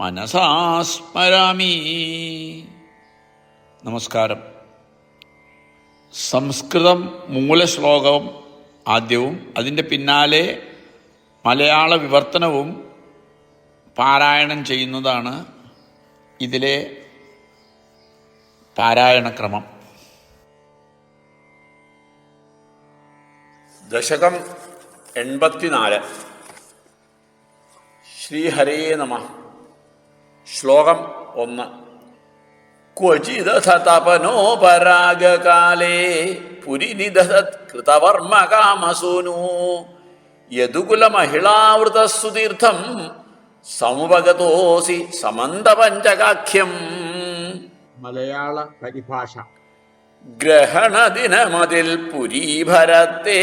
മനസാ സ്മരാമി നമസ്കാരം. സംസ്കൃതം മൂലശ്ലോകവും ആദ്യവും അതിന്റെ പിന്നാലെ മലയാള വിവർത്തനവും പാരായണം ചെയ്യുന്നതാണ് ഇതിലെ പാരായണക്രമം ദശകം എൺപത്തിനാല്. ശ്രീഹരേ നമ. ശ്ലോകം ഒന്ന്. ക്വചിദഥ തപനോപരാഗകാലേ പുരിനിദധത് കൃതവർമ്മ കാമസൂനു യദുകുലമഹിളാവൃതസ്സുതീർത്ഥം സമുപഗതോസി സമന്തപഞ്ചകാഖ്യം. മലയാള പരിഭാഷ. ഗ്രഹണദിനമതിൽ പുരീഭരത്തെ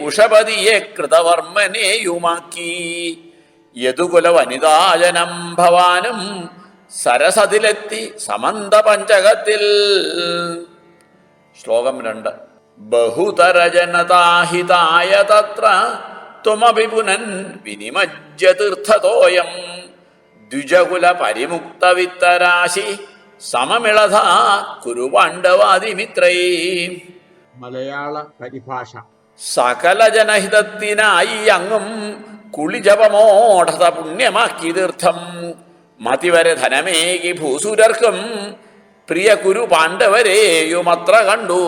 ഉഷപതിയെ കൃതവർമ്മനെയുമാക്കി. യദുകുല വനിതാജനം ഭവാനും സരസതിലെത്തി സമന്ത പഞ്ചകത്തിൽ ശ്ലോകം രണ്ട്. ബഹുതരജനതാഹിതായ തത്ര ത്വമപി പുനൻ വിനിമജ്യ തീർത്ഥതോയം ദ്വിജകുല പരിമുക്ത വിത്തരാശി സമമിളധ കുരുപാണ്ഡവാദിമിത്രൈ. മലയാള പരിഭാഷ. സകല ജനഹിതത്തിനായി അങ്ങും കുളിജപമോഢത പുണ്യമാക്കി തീർത്ഥം മതിവരെ ധനമേകി ഭൂസുരർക്കും പ്രിയ കുരു പാണ്ഡവരെയുമത്ര കണ്ടു.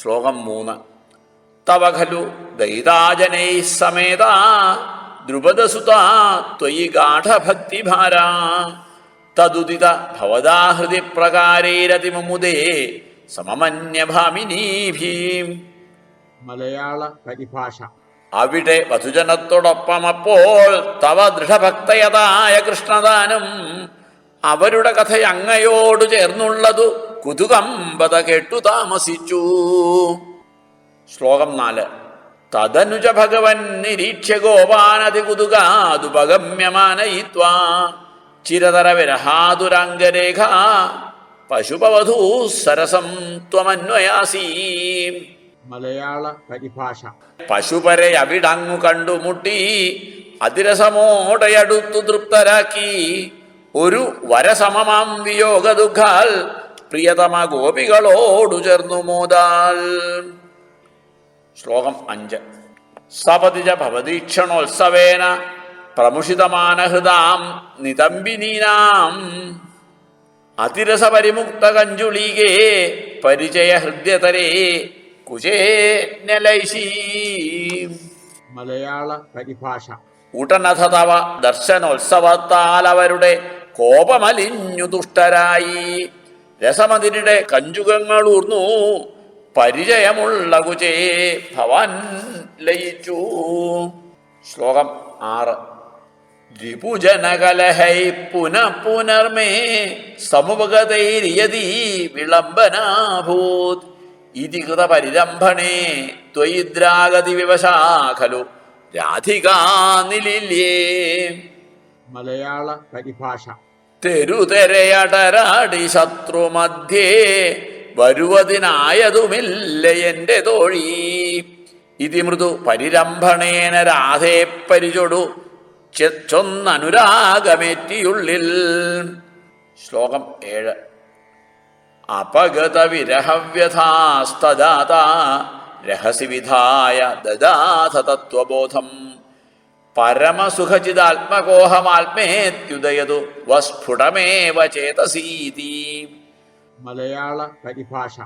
ശ്ലോകം മൂന്ന്. തവ ഖലു ദൈതാജനൈ സമേത ദ്രുപദസുത ത്വയി ഗാഠഭക്തിഭാര. തദുദിത ഭവതാ ഹൃദി പ്രകാരൈരതിമുദേ സമമന്യഭാമിനീഭീം. മലയാള പരിഭാഷ. അവിടെ വധുജനത്തോടൊപ്പം അപ്പോൾ തവ ദൃഢഭക്തയതായ കൃഷ്ണദാനം അവരുടെ കഥ അങ്ങയോട് ചേർന്നുള്ളതു കുതുകമ്പത കേട്ടു താമസിച്ചു. ശ്ലോകം നാല്. തദനുജ ഭഗവൻ നിരീക്ഷ്യ ഗോപാനതി കുതുകാതുപഗമ്യമാനയിത്വാ ചിരതര വിരഹാതുരാംഗരേഖ. പശുപവധൂ സരസം ത്വമന്വയാസീ. മലയാള പരിഭാഷ. പശുപരെ അവിടങ്ങു കണ്ടുമുട്ടി അതിരസമോടയടുത്തു തൃപ്തരാക്കി. ഒരു വരസമമാം വിയോഗ ദുഃഖാൽ പ്രിയതമ ഗോപികളോടു ചേർന്നു മോദാൽ ശ്ലോകം അഞ്ച്. സപതിജ ഭവതീക്ഷണോത്സവേന പ്രമുഷിതമാനഹൃതാം നിതമ്പിനീനാം. അതിരസപരിമുക്ത കഞ്ചുളീകേ പരിചയ ഹൃദ്യതരേ മലയാള പരിഭാഷ. ഉടനഥ തവ ദർശനോത്സവത്താൽ അവരുടെ കോപമലിഞ്ഞു ദുഷ്ടരായി. രസമതിരുടെ കഞ്ചുകങ്ങൾ ഊർന്നു പരിചയമുള്ള കുചേ ഭവൻ ലയിച്ചു. ശ്ലോകം ആറ്. രിപുജനകലഹൈ പുന പുനർമേ സമുപഗതൈര്യതി വിളംബനാഭൂത്. ഇതി കൃതപരിരംഭണേ ത്വയിദ്രാഗതി വിവശാ ഖലു രാധികാനിലില്ലേ മലയാള പരിഭാഷ തെരുതെരയടരാടി ശത്രു മധ്യേ വരുവതിനായതുമില്ല എന്റെ തോഴി. ഇതി മൃദു പരിരംഭണേന രാധേ പരിചൊടു. ചൊന്നനുരാഗമേറ്റിയുള്ളിൽ. ശ്ലോകം ഏഴ്. അപഗത വിരഹവ്യഥാസ്തദാത രഹസി വിധായ ദദാഥ തത്വബോധം പരമസുഖചിതാത്മകോഹമാത്മേത്യുദയതു വസ്ഫുടമേവ ചേതസീതി. മലയാള പരിഭാഷ.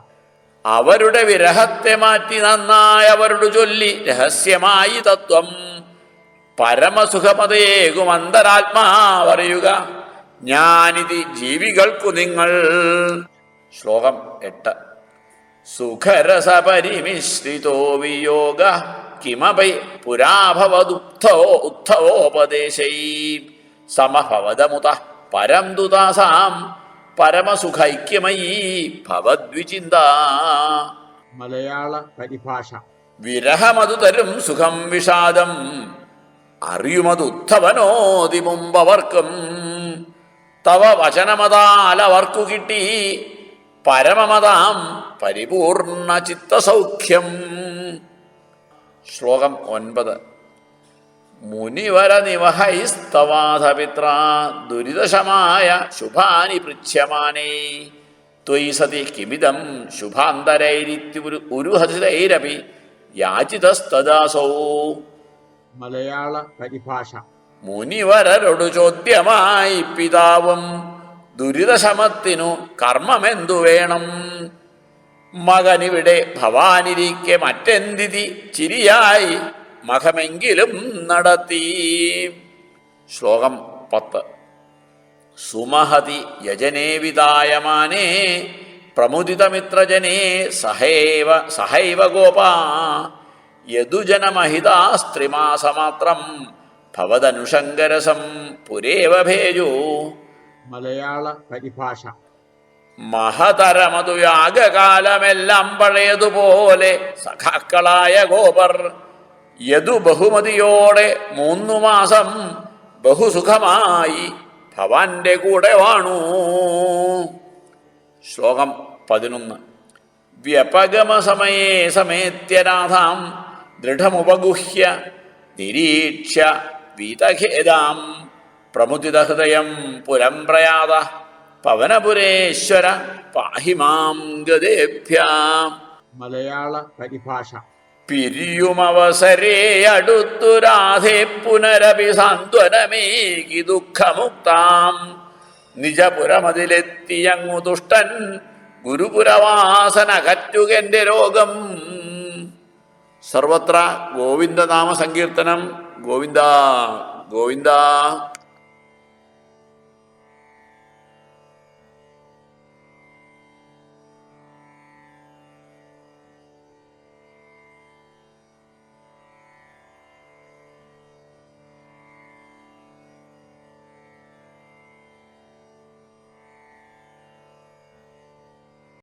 അവരുടെ വിരഹത്തെ മാറ്റി നന്നായി അവരോട് ചൊല്ലി രഹസ്യമായി തത്വം. പരമസുഖമതയേകും അന്തരാത്മാവറിയുക ഞാനിതി ജീവികൾക്കു നിങ്ങൾ. ശ്ലോകം എട്ട്. സുഖരസപരിമിശ്രിതോ വിയോഗ കിമപൈ പുരാഭവദുക്തവോ ഉദ്ധവോപദേശൈ. സമഭവതമുത പരം ദുദാസാം പരമസുഖൈക്യമയീ ഭവദ്വിചിന്ത. മലയാള പരിഭാഷ. വിരഹമതു തരും സുഖം വിഷാദം അറിയുമതുത്തവനോതി മുമ്പവർക്കും തവ വചനമതാലവർക്കു കിട്ടി പരമമതാം പരിപൂർണ ചിത്തസൗഖ്യം. ശ്ലോകം ഒൻപത്. മുനിവര നിവഹൈസ്തവാധപിത്ര ദുരിതശമായ ശുഭാനി പൃച്ഛമാനേ ത്വയി സതി കിമിതം ശുഭാന്തരൈരിത്യുരു ഉരുഹസിതൈരപി യാചിതസ്തദാസൗ. മലയാള പരിഭാഷ. മുനിവരരോട് ചോദ്യമായി പിതാവും ദുരിതശമത്തിനു കർമ്മമെന്തു വേണം? മകനിവിടെ ഭവാനിരിക്കെ മറ്റെന്തിതി? ചിരിയായി മഖമെങ്കിലും നടത്തി. ശ്ലോകം പത്ത്. സുമഹതി യജനേ വിതായമാനേ പ്രമുദിതമിത്രജനേ സഹൈവ സഹൈവ ഗോപാ യദുജനമഹിതാസ്ത്രിമാസമാത്രം ഭവതനുഷങ്കരസം പുരേവ ഭേജോ. മലയാള പരിഭാഷ. മഹതരമതു യാഗകാലമെല്ലാം പഴയതുപോലെ സഖാക്കളായ ഗോപർ യതു ബഹുമതിയോടെ മൂന്നു മാസം ബഹുസുഖമായി ഭവാന്റെ കൂടെ വാണു. ശ്ലോകം പതിനൊന്ന്. വ്യപഗമസമയേ സമേത്യനാഥാം ദൃഢമുപഗുഹ്യ നിരീക്ഷ വീതഖേദാം. പ്രമുദിതഹൃദയം പുരം പ്രയാത പവനപുരേശ്വര പാഹിമാം ഗതേഭ്യാം മലയാള പരിഭാഷ. പിരിയുമവസരേ അടുത്തു രാധേ പുനരപി സാന്ത്വനമേകി ദുഃഖമുക്താം. നിജപുരമതിലെത്തിയങ്ങു ദുഷ്ടൻ ഗുരുപുരവാസന കറ്റുകന്റെ രോഗം. സർവത്ര ഗോവിന്ദനാമ സങ്കീർത്തനം ഗോവിന്ദ ഗോവിന്ദ.